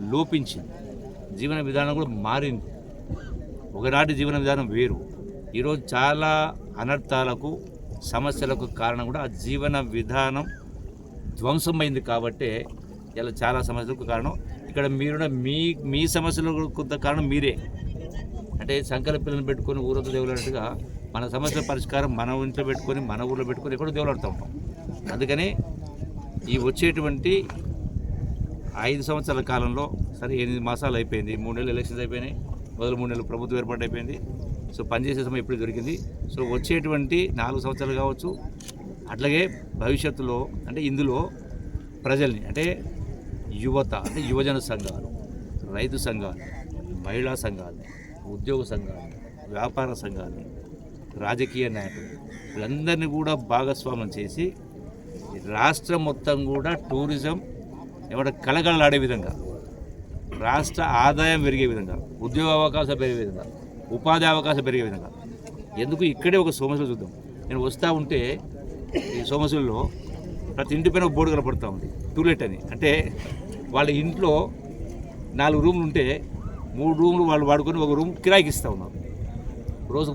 లోపించింది. జీవన విధానం కూడా మారింది. ఒకనాటి జీవన విధానం వేరు. ఈరోజు చాలా అనర్థాలకు సమస్యలకు కారణం కూడా ఆ జీవన విధానం ధ్వంసమైంది కాబట్టే ఇలా చాలా సమస్యలకు కారణం. ఇక్కడ మీరు మీ మీ సమస్యలకు కొంత కారణం మీరే. అంటే సంకల పిల్లలు పెట్టుకొని ఊరంతా దేవులాడినట్టుగా మన సమస్యల పరిష్కారం మన ఇంట్లో పెట్టుకొని మన ఊళ్ళో పెట్టుకొని ఎక్కడో దేవులాడుతూ ఉంటాం. అందుకని ఈ వచ్చేటువంటి ఐదు సంవత్సరాల కాలంలో సరే ఎనిమిది మాసాలు అయిపోయింది మూడు నెలలు ఎలక్షన్స్ అయిపోయినాయి మొదలు మూడు నెలలు ప్రభుత్వం ఏర్పాటు అయిపోయింది. సో పనిచేసే సమయం ఎప్పుడు దొరికింది. సో వచ్చేటువంటి నాలుగు సంవత్సరాలు కావచ్చు అట్లాగే భవిష్యత్తులో అంటే ఇందులో ప్రజల్ని అంటే యువత అంటే యువజన సంఘాలు రైతు సంఘాలు మహిళా సంఘాలు ఉద్యోగ సంఘాలు వ్యాపార సంఘాలు రాజకీయ నాయకులు వీళ్ళందరినీ కూడా భాగస్వామ్యం చేసి రాష్ట్రం మొత్తం కూడా టూరిజం ఎవడ కళకళలాడే విధంగా రాష్ట్ర ఆదాయం పెరిగే విధంగా ఉద్యోగ అవకాశాలు పెరిగే విధంగా ఉపాధి అవకాశం పెరిగే విధంగా. ఎందుకు ఇక్కడే ఒక సమస్య చూద్దాం? నేను వస్తూ ఉంటే ఈ సమస్యల్లో ప్రతి ఇంటి పైన ఒక బోర్డు కనపడుతూ ఉంది. టూలెట్ అని. అంటే వాళ్ళ ఇంట్లో నాలుగు రూమ్లు ఉంటే మూడు రూములు వాళ్ళు వాడుకొని ఒక రూమ్ కిరాయికి ఇస్తూ ఉన్నారు. రోజు